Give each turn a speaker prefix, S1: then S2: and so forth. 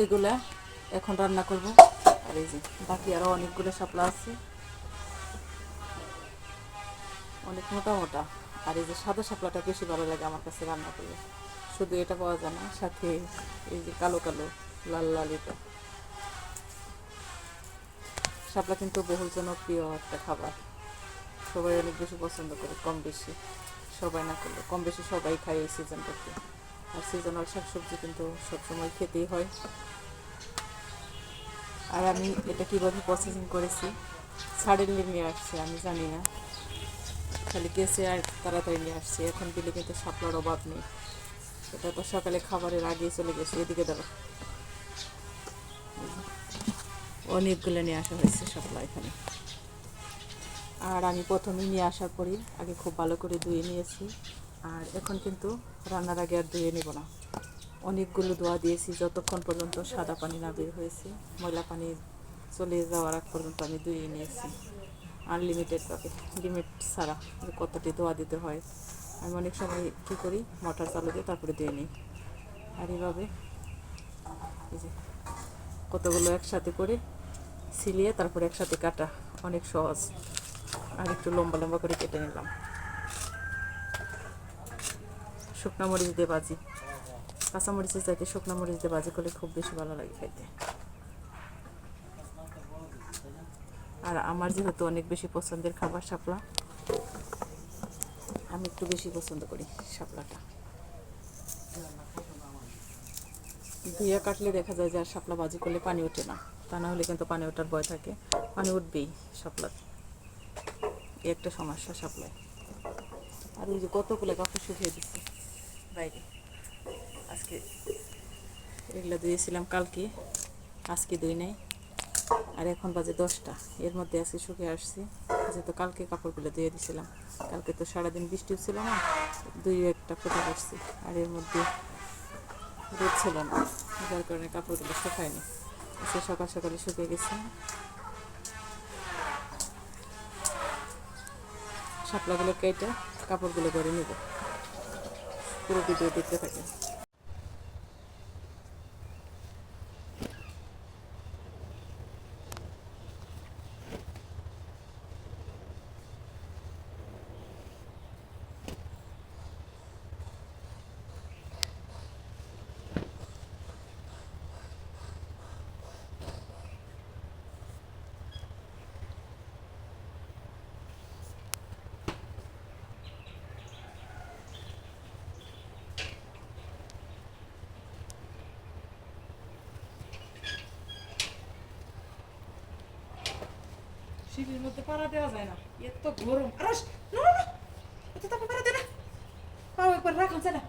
S1: এইগুলা এখন রান্না করব। আর এই যে বাকি আরও অনেকগুলো শাপলা আছে। অনেক মোটা মোটা। আর এই যে সাদা শাপলাটা বেশি ভালো লাগে আমার কাছে রান্না করলে। শুধু এটা পাওয়া যায় না, সাথে এই যে কালো কালো, লাল লাল এটা। শাপলা কিন্তু বহুল জনপ্রিয় একটা খাবার। সবাই অনেক বেশি পছন্দ করে, কম বেশি। সবাই না করলে, কম বেশি সবাই খায় এই সিজনটাতে আর সিজনাল শাকসবজি কিন্তু সবসময় খেতেই হয়। আর আমি এটা কীভাবে প্রসেসিং করেছি? সাডেনলি নিয়ে আসছে, আমি জানি না। খালি গেছে আর তাড়াতাড়ি নিয়ে আসছে। এখন দিলে কিন্তু শাপলার অভাব নেই। এটা তো সকালে খাবারের আগেই চলে গেছে, এদিকে দেবো অনেকগুলো নিয়ে আসা হয়েছে শাপলা এখানে। আর আমি প্রথমেই নিয়ে আসার পরই আগে খুব ভালো করে ধুয়ে নিয়েছি। আর এখন কিন্তু রান্নার আগে আর ধুয়ে নেব না। অনেকগুলো ধোয়া দিয়েছি, যতক্ষণ পর্যন্ত সাদা পানি না বের হয়েছে, ময়লা পানি চলে যাওয়ার আগ পর্যন্ত আমি ধুয়ে নিয়েছি। আনলিমিটেডভাবে লিমিট ছাড়া কতটি ধোয়া দিতে হয়। আমি অনেক সময় কী করি, মোটর চালু দিয়ে তারপরে ধুয়ে নিই। আর এভাবে এই যে কতগুলো একসাথে করে সিলিয়ে তারপরে একসাথে কাটা, অনেক সহজ। আর একটু লম্বা লম্বা করে কেটে নিলাম। শুকনা মরিচ দিয়ে ভাজি। কাঁচা মরিচের চাইতে শুকনা মরিচ দিয়ে ভাজি করলে খুব বেশি ভালো লাগে খাইতে আর আমার যেহেতু অনেক বেশি পছন্দের খাবার শাপলা, আমি একটু বেশি পছন্দ করি শাপলাটা। ধুইয়া কাটলে দেখা যায় যে আর শাপলা ভাজি করলে পানি ওঠে না। তা না হলে কিন্তু পানি ওঠার ভয় থাকে। পানি উঠবেই শাপলাতে একটা সমস্যা শাপলায়। আর ওই যে কতগুলো কাপড় শুকিয়ে দিচ্ছে। বাইরে আজকে এগুলো ধুয়েছিলাম কালকে, আজকে ধুই নাই। আর এখন বাজে দশটা, এর মধ্যে আজকে শুকিয়ে আসছি। যেহেতু কালকে কাপড়গুলো ধুয়ে দিয়েছিলাম কালকে তো সারাদিন বৃষ্টি ছিল না, দুই একটা ফোটা করছি আর এর মধ্যে রোদ ছিল না, যার কারণে কাপড়গুলো শুকায়নি। আজকে সকাল সকালে শুকিয়ে গেছে। শাপলাগুলো কেটে কাপড়গুলো করে নেব। পুরো ভিডিও দেখতে থাকে
S2: সিঁড়ির মধ্যে পাড়া দেওয়া যায় না। এত গরম। আরে না না এত তাপে পাড়া দে না। পাও একবার রাখা যায় না